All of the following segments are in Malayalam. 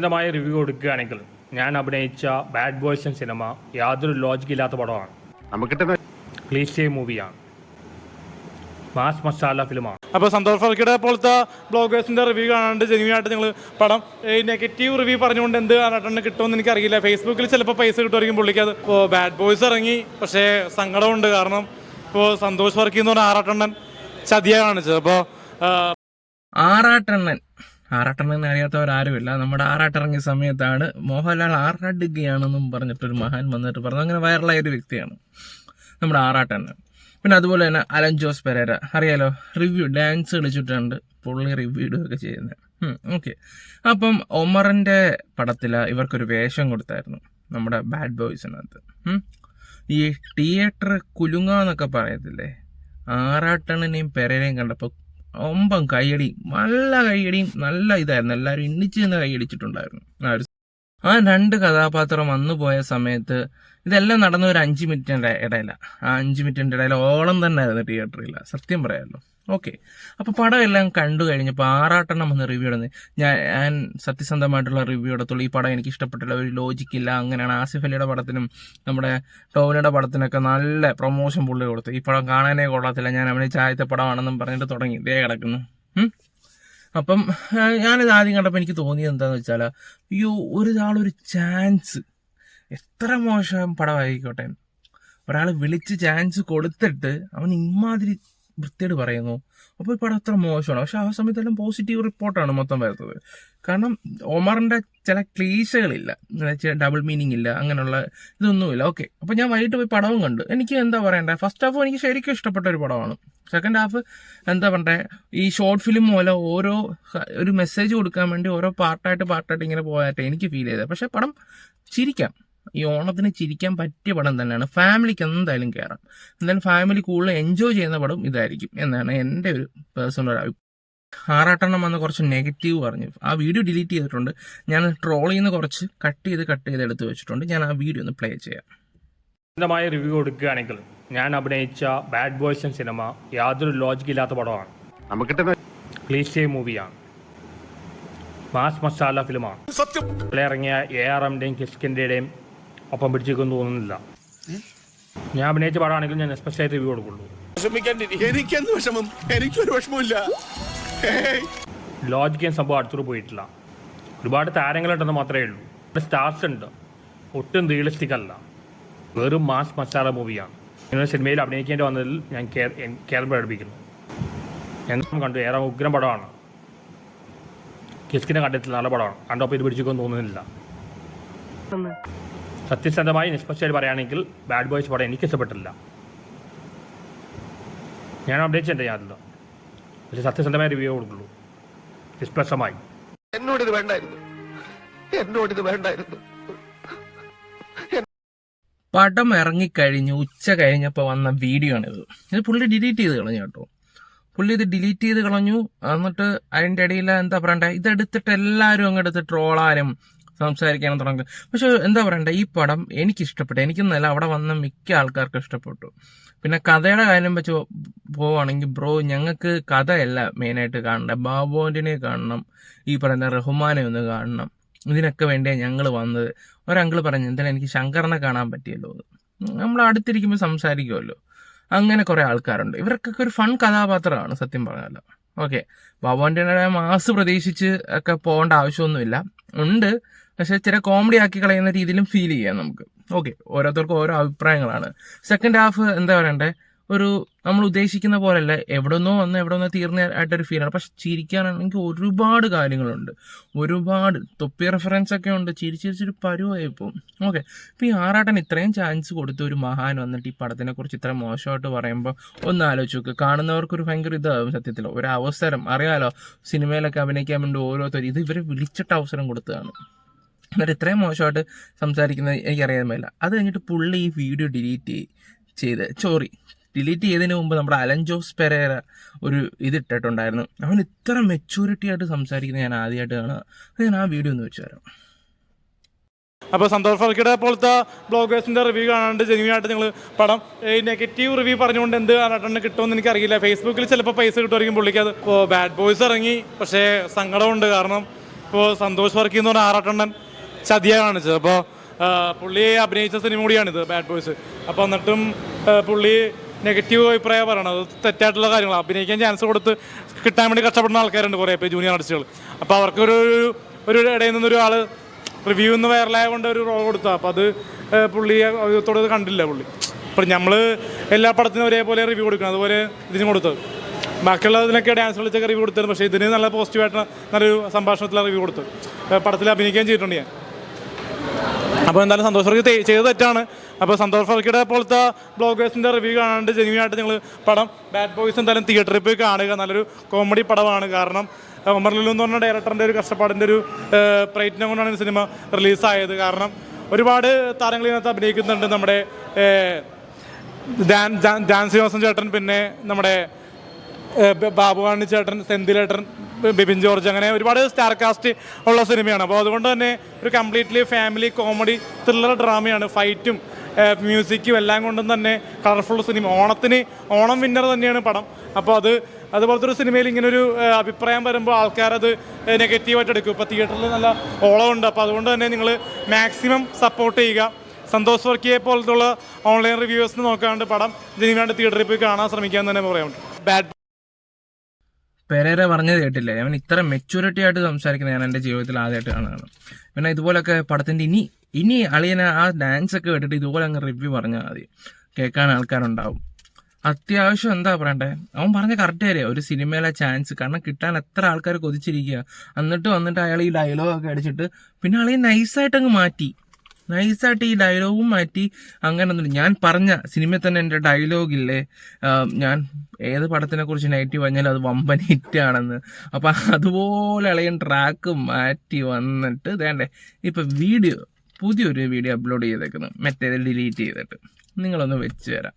സ്വന്തമായ റിവ്യൂ കൊടുക്കുകയാണെങ്കിൽ ഞാൻ അഭിനയിച്ച ബാഡ് ബോയ്സ് എന്ന സിനിമ യാതൊരു ലോജിക് ഇല്ലാത്ത പടമാണ്. നമുക്ക് ക്ലീഷേ മൂവിയാണ്. മാസ് മസാല ഫിലിമാണ് അപ്പോൾ സന്തോഷ് ഫർക്കിയുടെ പോലത്തെ ബ്ലോഗേഴ്സിന്റെ റിവ്യൂ കാണാണ്ട് ജെന്യൂൻ നിങ്ങൾ പടം നെഗറ്റീവ് റിവ്യൂ പറഞ്ഞുകൊണ്ട് എന്ത് കാരണത്തിന് കിട്ടുമെന്ന് എനിക്കറിയില്ല. ഫേസ്ബുക്കിൽ ചിലപ്പോൾ പൈസ കിട്ടുമായിരിക്കും പുള്ളിക്ക് അത് ഇപ്പോൾ ബാഡ് ബോയ്സ് ഇറങ്ങി പക്ഷേ സങ്കടമുണ്ട്. കാരണം ഇപ്പോൾ സന്തോഷ് ഫർക്കി എന്ന് പറഞ്ഞ ആറാട്ടണ്ണൻ ചതിയ കാണിച്ചത്. അപ്പോൾ ആറാട്ടണ്ണൻ. ആറാട്ടണ്ണൻ അറിയാത്തവരാരുമില്ല നമ്മുടെ ആറാട്ടിറങ്ങിയ സമയത്താണ് മോഹൻലാൽ ആറാടുകയാണെന്നും പറഞ്ഞിട്ടൊരു മഹാൻ വന്നിട്ട് പറഞ്ഞു. അങ്ങനെ വൈറലായ ഒരു വ്യക്തിയാണ് നമ്മുടെ ആറാട്ടണ്ണൻ പിന്നെ അതുപോലെ തന്നെ അലൻ ജോസ് പെരേര. അറിയാലോ റിവ്യൂ ഡാൻസ് കളിച്ചിട്ടുണ്ട് പുള്ളി റിവ്യൂ ഇടുകയൊക്കെ ചെയ്യുന്നത് ഓക്കെ അപ്പം ഒമറിന്റെ പടത്തിൽ ഇവർക്കൊരു വേഷം കൊടുത്തായിരുന്നു നമ്മുടെ ബാഡ് ബോയ്സിനകത്ത്. ഈ തിയേറ്റർ കുലുങ്ങ എന്നൊക്കെ പറയത്തില്ലേ? ആറാട്ടണ്ണനെയും പെരേരയും കണ്ടപ്പോൾ ഒമ്പം കൈയടിയും നല്ല കൈയടിയും നല്ല ഇതായിരുന്നു. എല്ലാവരും എണ്ണിച്ച് നിന്ന് കൈയടിച്ചിട്ടുണ്ടായിരുന്നു ആ ഒരു ആ രണ്ട് കഥാപാത്രം വന്നു പോയ സമയത്ത് ഇതെല്ലാം നടന്ന ഒരു അഞ്ച് മിനിറ്റിന്റെ ഇടയിലാണ് ആ അഞ്ച് മിനിറ്റിന്റെ ഇടയിൽ ഓളം തന്നെ ആയിരുന്നു തിയേറ്ററിൽ. സത്യം പറയാമല്ലോ ഓക്കെ. അപ്പോൾ പടം എല്ലാം കണ്ടു കഴിഞ്ഞപ്പോൾ ആറാട്ടെണ്ണം വന്ന് റിവ്യൂ ഇടുന്നത് ഞാൻ ഞാൻ സത്യസന്ധമായിട്ടുള്ള റിവ്യൂ എടുത്തുള്ളൂ. ഈ പടം എനിക്ക് ഇഷ്ടപ്പെട്ടില്ല. ഒരു ലോജിക്കില്ല അങ്ങനെയാണ് ആസിഫ് അലിയുടെ പടത്തിനും നമ്മുടെ ടോവിനയുടെ പടത്തിനൊക്കെ നല്ല പ്രൊമോഷൻ പുള്ളി കൊടുത്തു. ഈ പടം കാണാനേ കൊള്ളത്തില്ല. ഞാൻ അവന് ചായത്തെ പടമാണെന്നും പറഞ്ഞിട്ട് തുടങ്ങി. ദേ കിടക്കുന്നു. അപ്പം ഞാനിത് ആദ്യം കണ്ടപ്പോൾ എനിക്ക് തോന്നിയത് എന്താണെന്ന് വെച്ചാൽ അയ്യോ ഒരാളൊരു ചാൻസ് എത്ര മോശം പടമായിക്കോട്ടെ. ഒരാൾ വിളിച്ച് ചാൻസ് കൊടുത്തിട്ട് അവൻ ഇമാതിരി വൃത്തിയോട് പറയുന്നു. അപ്പോൾ ഈ പടം അത്ര മോശമാണ്. പക്ഷെ ആ സമയത്തെല്ലാം പോസിറ്റീവ് റിപ്പോർട്ടാണ് മൊത്തം വരുന്നത്. കാരണം ഒമറിന്റെ ചില ക്ലീശകളില്ല. ഡബിൾ മീനിങ് ഇല്ല. അങ്ങനെയുള്ള ഇതൊന്നുമില്ല. ഓക്കെ അപ്പോൾ ഞാൻ വൈകിട്ട് പോയി പടവും കണ്ടു. എനിക്ക് എന്താ പറയണ്ടേ? ഫസ്റ്റ് ഹാഫ് എനിക്ക് ശരിക്കും ഇഷ്ടപ്പെട്ട ഒരു പടമാണ്. സെക്കൻഡ് ഹാഫ് എന്താ പറയണ്ടേ? ഈ ഷോർട്ട് ഫിലിം പോലെ ഓരോ ഒരു മെസ്സേജ് കൊടുക്കാൻ വേണ്ടി ഓരോ പാർട്ടായിട്ട് പാർട്ടായിട്ട് ഇങ്ങനെ പോയായിട്ട് എനിക്ക് ഫീൽ ചെയ്തത് പക്ഷേ പടം ചിരിക്കാം. ഈ ഓണത്തിന് ചിരിക്കാൻ പറ്റിയ പടം തന്നെയാണ്. ഫാമിലിക്ക് എന്തായാലും കയറാം എന്തായാലും ഫാമിലി കൂടുതൽ എൻജോയ് ചെയ്യുന്ന പടം ഇതായിരിക്കും എന്നാണ് എന്റെ ഒരു പേഴ്സണൽ ഒരു അഭിപ്രായം. ആറാട്ടെണ്ണം വന്ന് കുറച്ച് നെഗറ്റീവ് പറഞ്ഞു. ആ വീഡിയോ ഡിലീറ്റ് ചെയ്തിട്ടുണ്ട്. ഞാൻ ട്രോളിൽ നിന്ന് കുറച്ച് കട്ട് ചെയ്ത് കട്ട് ചെയ്ത് എടുത്ത് വെച്ചിട്ടുണ്ട്. ഞാൻ ആ വീഡിയോ ഒന്ന് പ്ലേ ചെയ്യാം. സ്വന്തമായ റിവ്യൂ കൊടുക്കുകയാണെങ്കിൽ ഞാൻ അഭിനയിച്ച ബാഡ് ബോയ്സ് എന്ന സിനിമ യാതൊരു ലോജിക് ഇല്ലാത്ത പടമാണ്. നമുക്ക് കിട്ടുന്ന ക്ലീഷേ മൂവിയാണ് മാസ് മസാല ഫിലിമാണ് സത്യം. ഇറങ്ങിയ എ ആർ എമ്മിന്റെയും കിസ്കിന്റെയും ഒപ്പം പിടിച്ചേക്കും തോന്നുന്നില്ല. ഞാൻ അഭിനയിച്ച പാടാണെങ്കിൽ ഞാൻ എസ്പെഷ്യലായിട്ട് റിവ്യൂ കൊടുക്കുള്ളൂ. എനിക്കെന്ത് വിഷമം? എനിക്കൊരു വിഷമമില്ല സംഭവം അടുത്തോട് പോയിട്ടില്ല. ഒരുപാട് താരങ്ങളുണ്ടെന്ന് മാത്രമേ ഉള്ളൂ. ഇവിടെ സ്റ്റാർസ് ഉണ്ട്. ഒട്ടും റിയലിസ്റ്റിക് അല്ല. വെറും മാസ് മസാല മൂവിയാണ് ഇങ്ങനെ സിനിമയിൽ അഭിനയിക്കേണ്ടി വന്നതിൽ ഞാൻ കേരളം പ്രകടിപ്പിക്കുന്നു. എന്തും കണ്ടു. ഏറെ ഉഗ്രം പടമാണ്. കിസ്കിനെ കണ്ടിട്ടില്ല. നല്ല പടമാണ്. കണ്ടപ്പോൾ ഇത് പിടിച്ചൊന്നും തോന്നുന്നില്ല. സത്യസന്ധമായി നിഷ്പക്ഷമായിട്ട് പറയുകയാണെങ്കിൽ ബാഡ് ബോയ്സ് പടം എനിക്ക് ഇഷ്ടപ്പെട്ടില്ല ഞാൻ അപ്ഡേറ്റ് ഞാനില്ല പക്ഷെ സത്യസന്ധമായ റിവ്യൂ കൊടുക്കുള്ളൂ. നിഷ്പക്ഷമായി. എന്നോട് ഇത് വേണ്ടായിരുന്നു. എന്നോട് ഇത് വേണ്ടായിരുന്നു. പടം ഇറങ്ങിക്കഴിഞ്ഞ് ഉച്ച കഴിഞ്ഞപ്പോൾ വന്ന വീഡിയോ ആണിത് ഇത് പുള്ളി ഡിലീറ്റ് ചെയ്ത് കളഞ്ഞു കേട്ടോ. പുള്ളി ഇത് ഡിലീറ്റ് ചെയ്ത് കളഞ്ഞു. എന്നിട്ട് അതിന്റെ ഇടയിൽ എന്താ പറയണ്ടേ? ഇതെടുത്തിട്ട് എല്ലാവരും അങ്ങെടുത്ത് ട്രോളാനും സംസാരിക്കാനും തുടങ്ങി. പക്ഷെ എന്താ പറയണ്ടേ ഈ പടം എനിക്ക് ഇഷ്ടപ്പെട്ടു എനിക്കെന്നല്ല അവിടെ വന്ന മിക്ക ആൾക്കാർക്കും ഇഷ്ടപ്പെട്ടു. പിന്നെ കഥയുടെ കാര്യം വെച്ച് പോവുകയാണെങ്കിൽ ബ്രോ ഞങ്ങൾക്ക് കഥയല്ല മെയിനായിട്ട് കാണേണ്ടത് ബാബുവിനെ കാണണം ഈ പറയുന്ന റഹ്മാനെ ഒന്ന് കാണണം. ഇതിനൊക്കെ വേണ്ടിയാണ് ഞങ്ങൾ വന്നത്. ഒരങ്കിൾ പറഞ്ഞു എന്തായാലും എനിക്ക് ശങ്കറിനെ കാണാൻ പറ്റിയല്ലോ. നമ്മൾ അടുത്തിരിക്കുമ്പോൾ സംസാരിക്കുമല്ലോ അങ്ങനെ കുറേ ആൾക്കാരുണ്ട്. ഇവർക്കൊക്കെ ഒരു ഫൺ കഥാപാത്രമാണ് സത്യം പറഞ്ഞാൽ ഓക്കെ ബാബുവിന്റെ മാസ് പ്രതീക്ഷിച്ച് ഒക്കെ പോകേണ്ട ആവശ്യമൊന്നുമില്ല. ഉണ്ട്. പക്ഷെ ചില കോമഡി ആക്കി കളയുന്ന രീതിയിലും ഫീൽ ചെയ്യാം നമുക്ക്. ഓക്കെ ഓരോരുത്തർക്കും ഓരോ അഭിപ്രായങ്ങളാണ്. സെക്കൻഡ് ഹാഫ് എന്താ പറയണ്ടേ? ഒരു നമ്മൾ ഉദ്ദേശിക്കുന്ന പോലെയല്ല. എവിടെ നിന്നോ വന്ന് എവിടെ നിന്നോ തീർന്ന ആയിട്ടൊരു ഫീലാണ് പക്ഷെ ചിരിക്കാനാണെങ്കിൽ ഒരുപാട് കാര്യങ്ങളുണ്ട്. ഒരുപാട് തൊപ്പി റെഫറൻസ് ഒക്കെ ഉണ്ട്. ചിരിച്ചിരിച്ചൊരു പരുവായി പോകും ഓക്കെ ഇപ്പം ഈ ആറാട്ടൻ ഇത്രയും ചാൻസ് കൊടുത്ത ഒരു മഹാൻ വന്നിട്ട് ഈ പടത്തിനെ കുറിച്ച് ഇത്ര മോശമായിട്ട് പറയുമ്പോൾ ഒന്ന് ആലോചിച്ച് നോക്ക് കാണുന്നവർക്കൊരു ഭയങ്കര ഇതാകും സത്യത്തിൽ. ഒരു അവസരം. അറിയാലോ സിനിമയിലൊക്കെ അഭിനയിക്കാൻ വേണ്ടി ഓരോരുത്തർ ഇത് ഇവരെ വിളിച്ചിട്ട് അവസരം കൊടുത്തതാണ്. എന്നിട്ട് ഇത്രയും മോശമായിട്ട് സംസാരിക്കുന്നത് എനിക്കറിയാൻ മേല. അത് കഴിഞ്ഞിട്ട് പുള്ളി ഈ വീഡിയോ ഡിലീറ്റ് ചെയ്ത് സോറി ഡിലീറ്റ് ചെയ്തതിന് മുമ്പ് നമ്മുടെ അലൻ ജോസ് പെരേര ഒരു ഇത് ഇട്ടിട്ടുണ്ടായിരുന്നു അവൻ ഇത്ര മെച്യൂരിറ്റി ആയിട്ട് സംസാരിക്കുന്നത് ഞാൻ ആദ്യമായിട്ട് കാണുക. ഞാൻ ആ വീഡിയോ ഒന്ന് വെച്ച് തരാം. അപ്പോൾ സന്തോഷ് ഫർക്കിയുടെ പോലത്തെ ബ്ലോഗേഴ്സിന്റെ റിവ്യൂ കാണാണ്ട് ജെന്യൂൻ ആയിട്ട് നിങ്ങൾ പടം നെഗറ്റീവ് റിവ്യൂ പറഞ്ഞുകൊണ്ട് എന്ത് കാരണത്തിന് കിട്ടുമെന്ന് എനിക്കറിയില്ല. ഫേസ്ബുക്കിൽ ചിലപ്പോൾ പൈസ കിട്ടുമായിരിക്കും പുള്ളിക്ക്. അത് ഇപ്പോൾ ബാഡ് ബോയ്സ് ഇറങ്ങി. പക്ഷേ സങ്കടമുണ്ട്. കാരണം ഇപ്പോൾ സന്തോഷ് വർക്കി എന്ന് പറഞ്ഞ ആറാട്ടണ്ണൻ ചതിയ കാണിച്ചത്. അപ്പോൾ പുള്ളി അഭിനയിച്ച സിനിമ കൂടിയാണിത് ബാഡ് ബോയ്സ് അപ്പോൾ എന്നിട്ടും പുള്ളി നെഗറ്റീവ് അഭിപ്രായം പറയണം. അത് തെറ്റായിട്ടുള്ള കാര്യങ്ങൾ അഭിനയിക്കാൻ ചാൻസ് കൊടുത്ത് കിട്ടാൻ വേണ്ടി കഷ്ടപ്പെടുന്ന ആൾക്കാരുണ്ട് കുറേ പേര് ജൂനിയർ ആർട്ടിസ്റ്റുകൾ അപ്പോൾ അവർക്കൊരു ഒരു ഇടയിൽ നിന്നൊരു ആൾ റിവ്യൂ എന്ന് വൈറലായ കൊണ്ട് ഒരു റോൾ കൊടുത്തു. അപ്പോൾ അത് പുള്ളി അത് കണ്ടില്ല പുള്ളി. അപ്പോൾ നമ്മൾ എല്ലാ പടത്തിനും ഒരേപോലെ റിവ്യൂ കൊടുക്കണം. അതുപോലെ ഇതിന് കൊടുത്തത്. ബാക്കിയുള്ള ഇതിനൊക്കെ ഡാൻസ് കളിച്ചൊക്കെ റിവ്യൂ കൊടുത്തത് പക്ഷേ ഇതിന് നല്ല പോസിറ്റീവായിട്ട് നല്ലൊരു സംഭാഷണത്തിലാണ് റിവ്യൂ കൊടുത്തത്. പടത്തിൽ അഭിനയിക്കുകയും ചെയ്തിട്ടുണ്ട് ഞാൻ. അപ്പോൾ എന്തായാലും സന്തോഷ് വർക്കി ചെയ്ത് തെറ്റാണ്. അപ്പോൾ സന്തോഷ് വർക്കിയുടെ പോലത്തെ ബ്ലോഗേഴ്സിന്റെ റിവ്യൂ കാണാണ്ട് ജെന്യൂനായിട്ട് നിങ്ങൾ പടം ബാഡ് ബോയ്സ് എന്തായാലും തിയേറ്ററിൽ പോയി കാണുക. നല്ലൊരു കോമഡി പടമാണ്. കാരണം ഒമർ ലുലു എന്ന് പറഞ്ഞ ഡയറക്ടറിന്റെ ഒരു കഷ്ടപ്പാടിന്റെ ഒരു പ്രയത്നം കൊണ്ടാണ് ഈ സിനിമ റിലീസായത് കാരണം ഒരുപാട് താരങ്ങൾ ഇതിനകത്ത് അഭിനയിക്കുന്നുണ്ട്. നമ്മുടെ ഡാൻ ഡാൻ- ജോസൻ ചേട്ടൻ പിന്നെ നമ്മുടെ ബാബുവാണി ചേട്ടൻ സെന്തിലേട്ടൻ ബിബിൻ ജോർജ് അങ്ങനെ ഒരുപാട് സ്റ്റാർ കാസ്റ്റ് ഉള്ള സിനിമയാണ്. അപ്പോൾ അതുകൊണ്ട് തന്നെ ഒരു കംപ്ലീറ്റ്ലി ഫാമിലി കോമഡി ത്രില്ലർ ഡ്രാമയാണ് ഫൈറ്റും മ്യൂസിക്കും എല്ലാം കൊണ്ടും തന്നെ കളർഫുൾ സിനിമ ഓണത്തിന് ഓണം വിന്നർ തന്നെയാണ് പടം. അപ്പോൾ അത് അതുപോലത്തെ ഒരു സിനിമയിൽ ഇങ്ങനെ ഒരു അഭിപ്രായം വരുമ്പോൾ ആൾക്കാരത് നെഗറ്റീവായിട്ട് എടുക്കും. ഇപ്പോൾ തിയേറ്ററിൽ നല്ല ഓളമുണ്ട്. അപ്പോൾ അതുകൊണ്ട് തന്നെ നിങ്ങൾ മാക്സിമം സപ്പോർട്ട് ചെയ്യുക. സന്തോഷ് വർക്കിയെ പോലത്തുള്ള ഓൺലൈൻ റിവ്യൂവേഴ്സിന് നോക്കാണ്ട് പടം ജനിവാണ്ട് തിയേറ്ററിൽ പോയി കാണാൻ ശ്രമിക്കാൻ തന്നെ പറയാനുണ്ട്. ബാഡ് പെരേര പറഞ്ഞത് കേട്ടില്ലേ? അവൻ ഇത്ര മെച്ചൂരിറ്റി ആയിട്ട് സംസാരിക്കുന്നത് ഞാൻ എന്റെ ജീവിതത്തിൽ ആദ്യമായിട്ട് കാണുകയാണ്. പിന്നെ ഇതുപോലൊക്കെ പടത്തിന്റെ ഇനി ഇനി അളിയനെ ആ ഡാൻസ് ഒക്കെ കേട്ടിട്ട് ഇതുപോലെ അങ്ങ് റിവ്യൂ പറഞ്ഞാൽ മതി. കേൾക്കാൻ ആൾക്കാരുണ്ടാവും. അത്യാവശ്യം എന്താ പറയണ്ടേ? അവൻ പറഞ്ഞ കറക്റ്റ് കാര്യം. ഒരു സിനിമയിലെ ചാൻസ് കാരണം കിട്ടാൻ എത്ര ആൾക്കാർ കൊതിച്ചിരിക്കുക. എന്നിട്ട് വന്നിട്ട് അയാൾ ഈ ഡയലോഗ് ഒക്കെ അടിച്ചിട്ട് പിന്നെ അളിയെ നൈസായിട്ട് അങ്ങ് മാറ്റി. നൈസായിട്ട് ഈ ഡയലോഗും മാറ്റി അങ്ങനെ ഒന്നും ഞാൻ പറഞ്ഞ സിനിമയിൽ തന്നെ എന്റെ ഡയലോഗില്ലേ ഞാൻ ഏത് പടത്തിനെ കുറിച്ച് നെഗറ്റീവ് പറഞ്ഞാലും അത് വമ്പൻ ഹിറ്റ് ആണെന്ന് അപ്പം അതുപോലെ ഇളയൻ ട്രാക്ക് മാറ്റി വന്നിട്ട് വേണ്ടേ ഇപ്പം വീഡിയോ പുതിയൊരു വീഡിയോ അപ്ലോഡ് ചെയ്തേക്കുന്നു. മറ്റേത് ഡിലീറ്റ് ചെയ്തിട്ട്. നിങ്ങളൊന്ന് വെച്ച് തരാം.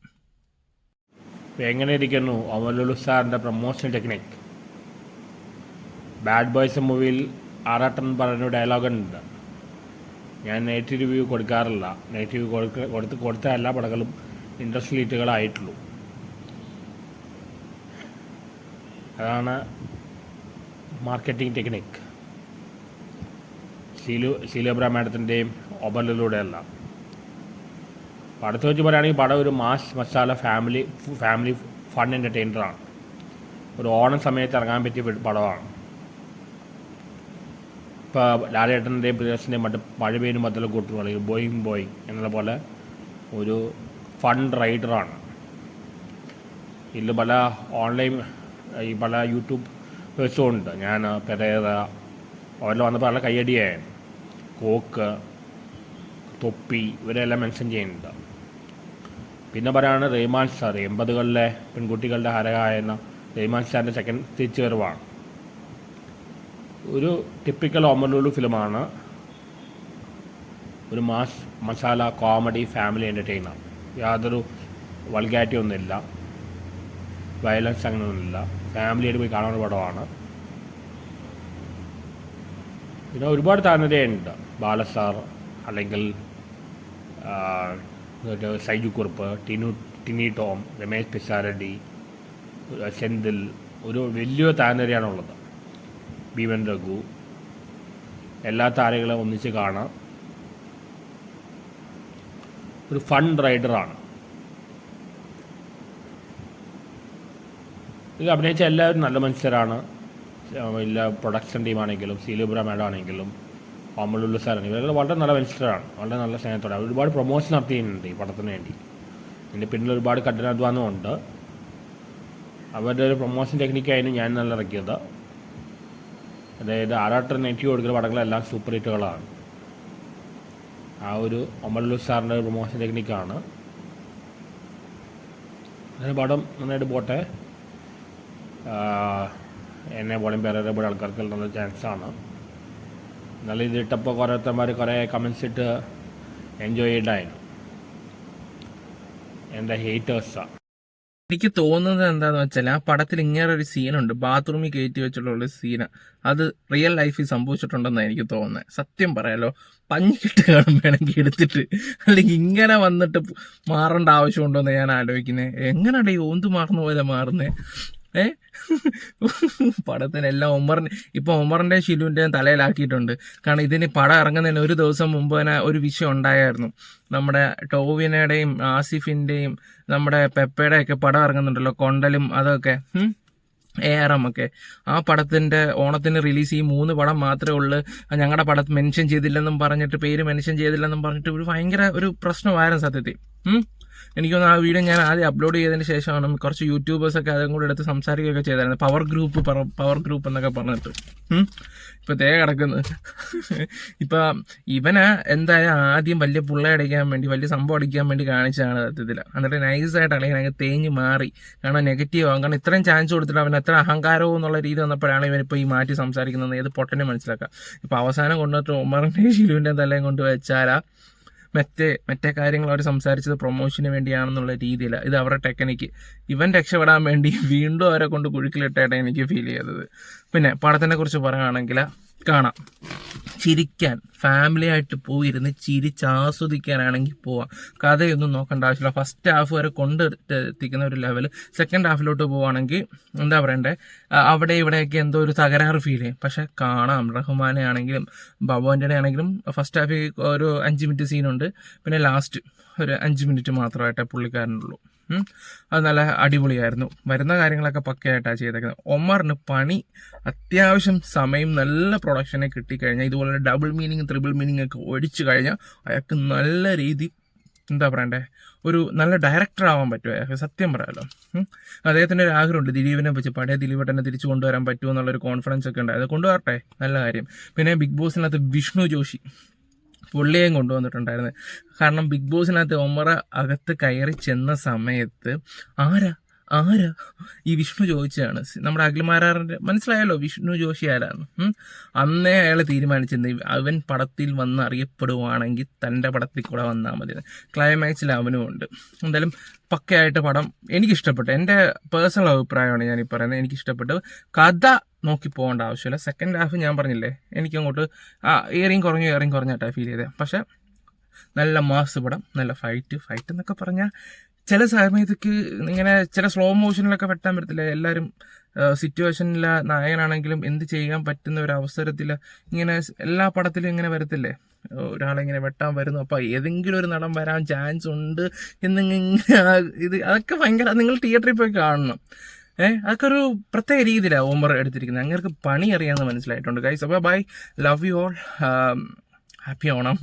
എങ്ങനെ ഇരിക്കുന്നു അമലുലു സാറിന്റെ പ്രൊമോഷൻ ടെക്നിക് ബാഡ് ബോയ്സ് മൂവിയിൽ ആറാട്ടൻ പറഞ്ഞ ഡയലോഗ് ഉണ്ട്. ഞാൻ നെഗറ്റീവ് റിവ്യൂ കൊടുക്കാറില്ല. നെഗറ്റീവ് കൊടുക്ക കൊടുത്ത് കൊടുത്ത എല്ലാ പടങ്ങളും ഇൻട്രസ്റ്റ് ലീറ്റുകളായിട്ടുള്ളൂ അതാണ് മാർക്കറ്റിംഗ് ടെക്നിക് ശീലു ശീലബ്രാ മാഡത്തിന്റെയും ഒബലിലൂടെയല്ല. പടത്തെ വെച്ച് പറയുകയാണെങ്കിൽ പടം ഒരു mass masala family family fun എന്റർടൈനറാണ് ഒരു ഓണം സമയത്ത് ഇറങ്ങാൻ പറ്റിയ പടമാണ്. ഇപ്പോൾ ലാലേട്ടന്റെയും പ്രിയദർശന്റെയും മറ്റ് മഴ പെയ്യും മറ്റുള്ള കൂട്ടുകൾ ബോയിങ് ബോയിങ് എന്നുള്ള പോലെ ഒരു ഫണ്ട് റൈഡറാണ് ഇതിൽ പല ഓൺലൈൻ ഈ പല യൂട്യൂബ് വേഴ്സും ഉണ്ട്. ഞാൻ പെരേത അവരെല്ലാം വന്നപ്പോൾ നല്ല കയ്യടിയായിരുന്നു. കോക്ക് തൊപ്പി ഇവരെല്ലാം മെൻഷൻ ചെയ്യുന്നുണ്ട്. പിന്നെ പറയുകയാണ് റഹ്മാൻ സാർ എൺപതുകളിലെ പെൺകുട്ടികളുടെ ഹരകായെന്ന റഹ്മാൻ സാറിന്റെ സെക്കൻഡ് തിരിച്ചു വരവാണ് ഒരു ടിപ്പിക്കൽ ഒമലുലു ഫിലിമാണ് ഒരു mass masala comedy family entertainer യാതൊരു വൾഗാരിറ്റി ഒന്നുമില്ല. വയലൻസ് അങ്ങനെയൊന്നുമില്ല. ഫാമിലിയായിട്ട് പോയി കാണുന്ന പടമാണ്. പിന്നെ ഒരുപാട് താരനിരയുണ്ട്. ബാലസാർ അല്ലെങ്കിൽ സൈജു കുറുപ്പ് ടിനു ടിനി ടോം രമേശ് പിസാരടി സെന്തിൽ ഒരു വലിയ താരനിരയാണുള്ളത്. ഭീമൻ രഘു എല്ലാ താരങ്ങളെ ഒന്നിച്ച് കാണാം. ഒരു ഫൺ റൈഡറാണ് ഇതിൽ അഭിനയിച്ച എല്ലാവരും നല്ല മനുഷ്യരാണ് എല്ലാ പ്രൊഡക്ഷൻ ടീമാണെങ്കിലും സീലുബ്ര മാഡം ആണെങ്കിലും അമലുല്ല സാറാണ് ഇവരെല്ലാം വളരെ നല്ല മനുഷ്യരാണ് വളരെ നല്ല സ്നേഹത്തോടെ. ഒരുപാട് പ്രൊമോഷൻ നടത്തിയിട്ടുണ്ട് ഈ പടത്തിന് വേണ്ടി. ഇതിന്റെ പിന്നിൽ ഒരുപാട് കഠിനാധ്വാനമുണ്ട് അവരുടെ ഒരു പ്രൊമോഷൻ ടെക്നിക്കായിരുന്നു ഞാൻ നല്ല ഇറക്കിയത്. അതായത് ആറാട്ടർ നെറ്റി കൊടുക്കുന്ന പടങ്ങളെല്ലാം സൂപ്പർ ഹിറ്റുകളാണ് ആ ഒരു അമലുല്ല സാറിന്റെ പ്രൊമോഷൻ ടെക്നിക്കാണ് അങ്ങനെ പടം നന്നായിട്ട് പോട്ടെ. എന്നെ പോലും പേരെ പോലെ ആൾക്കാർക്ക് നല്ല ചാൻസാണ് നല്ല ഇത് ഇട്ടപ്പോൾ കുറേത്തന്മാർ കുറേ കമൻസ് ഇട്ട് എൻജോയ് ചെയ്തായിരുന്നു എന്റെ ഹേറ്റേഴ്സാണ് എനിക്ക് തോന്നുന്നത് എന്താന്ന് വെച്ചാൽ ആ പടത്തിൽ ഇങ്ങനെ ഒരു സീനുണ്ട്. ബാത്റൂമിൽ കയറ്റി വെച്ചിട്ടുള്ള ഒരു സീന. അത് റിയൽ ലൈഫിൽ സംഭവിച്ചിട്ടുണ്ടെന്നാണ് എനിക്ക് തോന്നുന്നത് സത്യം പറയാലോ പഞ്ഞിക്കിട്ട് കാണും വേണമെങ്കിൽ എടുത്തിട്ട് അല്ലെങ്കിൽ ഇങ്ങനെ വന്നിട്ട് മാറേണ്ട ആവശ്യമുണ്ടോ എന്ന് ഞാൻ ആലോചിക്കുന്നത് എങ്ങനെയാണ് ഈ ഓന്ത് മാറുന്ന പോലെ മാറുന്നത് ഏ? പടത്തിനെല്ലാം ഒമറിന് ഇപ്പൊ ഒമറിന്റെ ഷിലുവിന്റെ തലയിലാക്കിയിട്ടുണ്ട്. കാരണം ഇതിന് പടം ഇറങ്ങുന്നതിന് ഒരു ദിവസം മുമ്പ് തന്നെ ഒരു വിഷയം ഉണ്ടായിരുന്നു നമ്മുടെ ടോവിനയുടെയും ആസിഫിന്റെയും നമ്മുടെ പെപ്പയുടെ ഒക്കെ പടം ഇറങ്ങുന്നുണ്ടല്ലോ കൊണ്ടലും അതൊക്കെ. എ ആർ എം ഒക്കെ. ആ പടത്തിന്റെ ഓണത്തിന് റിലീസ് ഈ മൂന്ന് പടം മാത്രമേ ഉള്ളൂ. ഞങ്ങളുടെ പടം മെൻഷൻ ചെയ്തില്ലെന്നും പറഞ്ഞിട്ട് പേര് മെൻഷൻ ചെയ്തില്ലെന്നും പറഞ്ഞിട്ട് ഒരു ഭയങ്കര ഒരു പ്രശ്നമായിരുന്നു സത്യത്തിൽ. ഉം. എനിക്ക് ആ വീഡിയോ ഞാൻ ആദ്യം അപ്ലോഡ് ചെയ്തതിന് ശേഷമാണ് കുറച്ച് യൂട്യൂബേഴ്സൊക്കെ അതും കൂടെ എടുത്ത് സംസാരിക്കുകയൊക്കെ ചെയ്തായിരുന്നു. പവർ ഗ്രൂപ്പ് പവർ ഗ്രൂപ്പ് എന്നൊക്കെ പറഞ്ഞിട്ട്. ഇപ്പം തേ കിടക്കുന്നത് ഇപ്പം ഇവന് എന്തായാലും ആദ്യം വലിയ പുള്ള അടിക്കാൻ വേണ്ടി വലിയ സംഭവം അടിക്കാൻ വേണ്ടി കാണിച്ചതാണ് സത്യത്തിൽ. എന്നിട്ട് നൈസായിട്ട് അല്ലെങ്കിൽ അങ്ങ് തേഞ്ഞ് മാറി. കാരണം നെഗറ്റീവ് ആകും കാരണം ഇത്രയും ചാൻസ് കൊടുത്തിട്ട് അവൻ എത്ര അഹങ്കാരവും എന്നുള്ള രീതി വന്നപ്പോഴാണ് ഇവനിപ്പോൾ ഈ മാറ്റി സംസാരിക്കുന്നത് ഏത് പൊട്ടനെ മനസ്സിലാക്കുക. ഇപ്പം അവസാനം കൊണ്ടുവന്നിട്ട് ഉമറിന്റെ ഷിലുവിന്റെ തലയും കൊണ്ട് വെച്ചാലാ മറ്റേ മറ്റേ കാര്യങ്ങൾ അവർ സംസാരിച്ചത് പ്രൊമോഷന് വേണ്ടിയാണെന്നുള്ള രീതിയില്ല ഇത് അവരുടെ ടെക്നിക്ക്. ഇവൻ രക്ഷപ്പെടാൻ വേണ്ടി വീണ്ടും അവരെ കൊണ്ട് കുഴുക്കിലിട്ടായിട്ടാണ് എനിക്ക് ഫീൽ ചെയ്തത്. പിന്നെ പടത്തിനെ കുറിച്ച് പറയുകയാണെങ്കിൽ കാണാം. ചിരിക്കാൻ ഫാമിലി ആയിട്ട് പോയിരുന്ന് ചിരിച്ച് ആസ്വദിക്കാനാണെങ്കിൽ പോവാം. കഥയൊന്നും നോക്കേണ്ട ആവശ്യമില്ല. ഫസ്റ്റ് ഹാഫ് വരെ കൊണ്ട് എത്തിക്കുന്ന ഒരു ലെവൽ സെക്കൻഡ് ഹാഫിലോട്ട് പോവുകയാണെങ്കിൽ എന്താ പറയണ്ടേ? അവിടെ ഇവിടെയൊക്കെ എന്തോ ഒരു തകരാറ് ഫീൽ ചെയ്യും. പക്ഷെ കാണാം. റഹ്മാനെ ആണെങ്കിലും ബബുവിന്റെ ആണെങ്കിലും ഫസ്റ്റ് ഹാഫിൽ ഒരു അഞ്ച് മിനിറ്റ് സീനുണ്ട് പിന്നെ ലാസ്റ്റ് ഒരു അഞ്ച് മിനിറ്റ് മാത്രമായിട്ടേ പുള്ളിക്കാരനുള്ളൂ. അത് നല്ല അടിപൊളിയായിരുന്നു. വരുന്ന കാര്യങ്ങളൊക്കെ പക്കയായിട്ടാണ് ചെയ്തേക്കുന്നത്. ഒമാറിന് പണി അത്യാവശ്യം സമയം നല്ല പ്രൊഡക്ഷനെ കിട്ടിക്കഴിഞ്ഞാൽ ഇതുപോലെ ഡബിൾ മീനിങ് ത്രിബിൾ മീനിങ് ഒക്കെ ഒഴിച്ചു കഴിഞ്ഞാൽ അയാൾക്ക് നല്ല രീതി എന്താ പറയണ്ടേ ഒരു നല്ല ഡയറക്ടർ ആവാൻ പറ്റുമോ അയാൾക്ക്. സത്യം പറയാമല്ലോ. അദ്ദേഹത്തിന്റെ ഒരു ആഗ്രഹമുണ്ട്. ദിലീപിനെ വെച്ച് പഴയ ദിലീപട്ടനെ തിരിച്ചു കൊണ്ടുവരാൻ പറ്റുമോ എന്നുള്ളൊരു കോൺഫിഡൻസ് ഒക്കെ ഉണ്ട്. അത് കൊണ്ടുവരട്ടെ. നല്ല കാര്യം. പിന്നെ ബിഗ് ബോസിനകത്ത് വിഷ്ണു ജോഷി. പുള്ളിയെയും കൊണ്ടുവന്നിട്ടുണ്ടായിരുന്നു. കാരണം ബിഗ് ബോസിനകത്ത് ഒമറ അകത്ത് കയറി ചെന്ന സമയത്ത് ആരാ ആരാ? ഈ വിഷ്ണു ചോദിച്ചതാണ്. നമ്മുടെ അഖിൽമാരാറിന്റെ മനസ്സിലായല്ലോ വിഷ്ണു ജോഷി ആരാണ്. അന്നേ അയാൾ തീരുമാനിച്ചത് അവൻ പടത്തിൽ വന്ന് അറിയപ്പെടുവാണെങ്കിൽ തന്റെ പടത്തിൽ കൂടെ വന്നാൽ മതി. ക്ലൈമാക്സിൽ അവനും ഉണ്ട്. എന്തായാലും പക്കയായിട്ട് പടം എനിക്കിഷ്ടപ്പെട്ടു. എന്റെ പേഴ്സണൽ അഭിപ്രായമാണ് ഞാൻ ഈ പറയുന്നത്. എനിക്കിഷ്ടപ്പെട്ടു. കഥ നോക്കി പോകേണ്ട ആവശ്യമില്ല. സെക്കൻഡ് ഹാഫ് ഞാൻ പറഞ്ഞില്ലേ? എനിക്കങ്ങോട്ട് ആ ഏറിയും കുറഞ്ഞു ഏറിയും കുറഞ്ഞാട്ടാണ് ഫീൽ ചെയ്തത് പക്ഷെ നല്ല മാസ് പടം നല്ല ഫൈറ്റ് ഫൈറ്റ് എന്നൊക്കെ പറഞ്ഞാൽ ചില സമയത്തേക്ക് ഇങ്ങനെ ചില സ്ലോ മോഷനിലൊക്കെ വെട്ടാൻ പറ്റത്തില്ല. എല്ലാവരും സിറ്റുവേഷനില നായകനാണെങ്കിലും എന്ത് ചെയ്യാൻ പറ്റുന്ന ഒരു അവസരത്തിൽ ഇങ്ങനെ എല്ലാ പടത്തിലും ഇങ്ങനെ വരത്തില്ലേ? ഒരാളിങ്ങനെ വെട്ടാൻ വരുന്നു. അപ്പോൾ ഏതെങ്കിലും ഒരു നടൻ വരാൻ ചാൻസ് ഉണ്ട് എന്നിങ്ങനെ ഇത് അതൊക്കെ ഭയങ്കര നിങ്ങൾ തിയേറ്ററിൽ പോയി കാണണം. ഏഹ് അതൊക്കെ ഒരു പ്രത്യേക രീതിയിലാണ് ഓമർ എടുത്തിരിക്കുന്നത്. അങ്ങനെ പണി അറിയാമെന്ന് മനസ്സിലായിട്ടുണ്ട്. ഗൈസ് അപ്പോൾ bye love you all happy Onam.